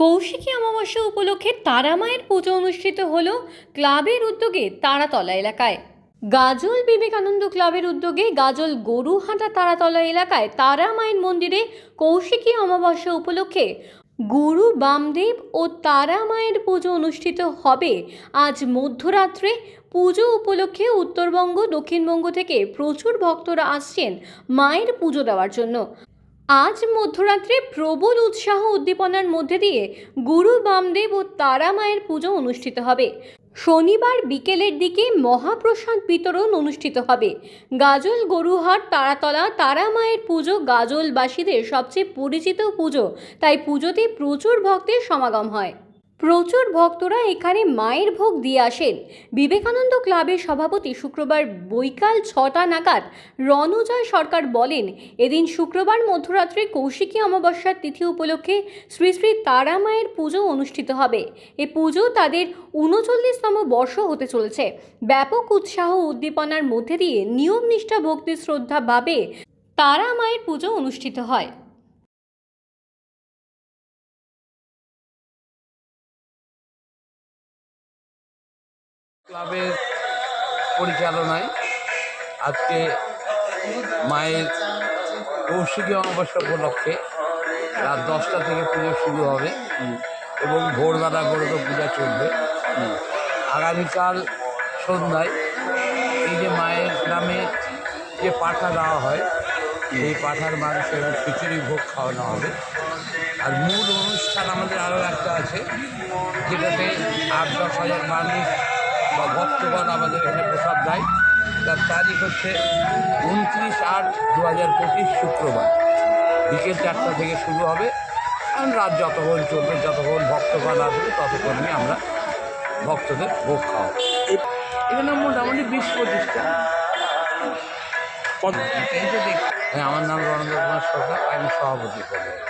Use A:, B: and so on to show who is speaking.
A: কৌশিকী অমাবস্যা উপলক্ষে তারামায়ের পুজো অনুষ্ঠিত হল ক্লাবের উদ্যোগে তারাতলা এলাকায়। গাজল বিবেকানন্দ ক্লাবের উদ্যোগে গাজল গরুহাটা তারাতলা এলাকায় তারা মায়ের মন্দিরে কৌশিকী অমাবস্যা উপলক্ষে গুরু বামদেব ও তারা মায়ের পুজো অনুষ্ঠিত হবে। আজ মধ্যরাত্রে পুজো উপলক্ষে উত্তরবঙ্গ, দক্ষিণবঙ্গ থেকে প্রচুর ভক্তরা আসছেন মায়ের পুজো দেওয়ার জন্য। আজ মধ্যরাত্রে প্রবল উৎসাহ উদ্দীপনার মধ্যে দিয়ে গুরু বামদেব ও তারা মায়ের পুজো অনুষ্ঠিত হবে। শনিবার বিকেলের দিকে মহাপ্রসাদ বিতরণ অনুষ্ঠিত হবে। গাজল গরুহাট, তারাতলা, তারা মায়ের পুজো, গাজলবাসীদের সবচেয়ে পরিচিত পুজো। তাই পুজোতে প্রচুর ভক্তের সমাগম হয়। প্রচুর ভক্তরা এখানে মায়ের ভোগ দিয়ে আসেন। বিবেকানন্দ ক্লাবের সভাপতি শুক্রবার বৈকাল ছটা নাগাদ রণজয় সরকার বলেন, এদিন শুক্রবার মধ্যরাত্রে কৌশিকী অমাবস্যার তিথি উপলক্ষে শ্রী শ্রী তারা মায়ের পুজো অনুষ্ঠিত হবে। এ পুজো তাদের উনচল্লিশতম বর্ষ হতে চলেছে। ব্যাপক উৎসাহ উদ্দীপনার মধ্যে দিয়ে নিয়ম নিষ্ঠা ভক্তি শ্রদ্ধাভাবে তারা মায়ের পুজো অনুষ্ঠিত হয়।
B: ক্লাবের পরিচালনায় আজকে মায়ের কৌশিকী অমাবস্যা উপলক্ষে রাত দশটা থেকে পুজো শুরু হবে এবং ভোরবেলা করে তো পূজা চলবে। আগামীকাল সন্ধ্যায় এই যে মায়ের গ্রামে যে পাঠা দেওয়া হয়, সেই পাঠার মানুষের খিচুড়ি ভোগ খাওয়ানো হবে। আর মূল অনুষ্ঠান আমাদের আরও একটা আছে, যেটাতে আট দশ হাজার মানুষ বা ভক্তগণ আমাদের এখানে প্রসাদ দেয়। তার তারিখ হচ্ছে উনত্রিশ আট দু হাজার পঁচিশ শুক্রবার। বিকেল চারটা থেকে শুরু হবে। আর রাত যতক্ষণ চলবে যতক্ষণ ভক্তগণ আসবে ততক্ষণই আমরা ভক্তদের ভোগ খাওয়াবো। এখানে মোটামুটি বিশ পঁচিশটা এই যে দেখ হ্যাঁ আমার নাম রণেন্দ্র কুমার সরকার আমি সভাপতি পদে। আছি।